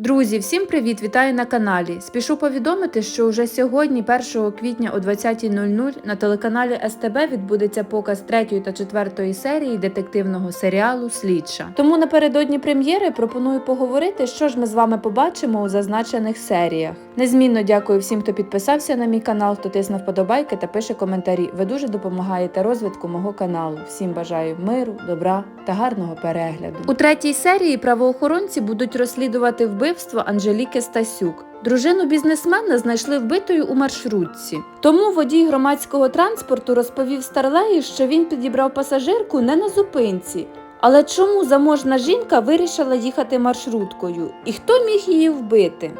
Друзі, всім привіт! Вітаю на каналі. Спішу повідомити, що уже сьогодні, 1 квітня о 20.00 на телеканалі СТБ відбудеться показ третьої та четвертої серії детективного серіалу Слідча. Тому напередодні прем'єри пропоную поговорити, що ж ми з вами побачимо у зазначених серіях. Незмінно дякую всім, хто підписався на мій канал, хто тисне вподобайки та пише коментарі. Ви дуже допомагаєте розвитку мого каналу. Всім бажаю миру, добра та гарного перегляду. У третій серії правоохоронці будуть розслідувати вбивство Анжеліки Стасюк. Дружину бізнесмена знайшли вбитою у маршрутці. Тому водій громадського транспорту розповів Старлеї, що він підібрав пасажирку не на зупинці. Але чому заможна жінка вирішила їхати маршруткою? І хто міг її вбити?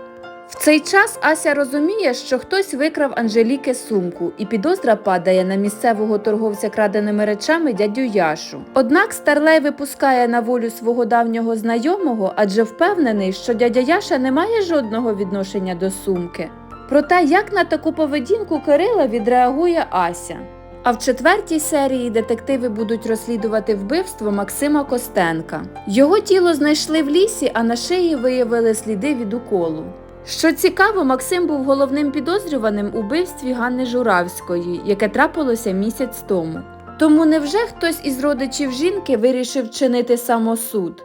В цей час Ася розуміє, що хтось викрав Анжеліки сумку, і підозра падає на місцевого торговця краденими речами дядю Яшу. Однак Старлей випускає на волю свого давнього знайомого, адже впевнений, що дядя Яша не має жодного відношення до сумки. Проте, як на таку поведінку Кирила відреагує Ася. А в четвертій серії детективи будуть розслідувати вбивство Максима Костенка. Його тіло знайшли в лісі, а на шиї виявили сліди від уколу. Що цікаво, Максим був головним підозрюваним у вбивстві Ганни Журавської, яке трапилося місяць тому. Тому невже хтось із родичів жінки вирішив чинити самосуд?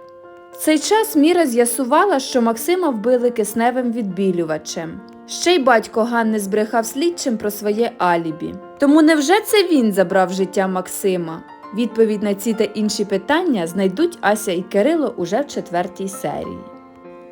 В цей час Міра з'ясувала, що Максима вбили кисневим відбілювачем. Ще й батько Ганни збрехав слідчим про своє алібі. Тому невже це він забрав життя Максима? Відповідь на ці та інші питання знайдуть Ася і Кирило уже в четвертій серії.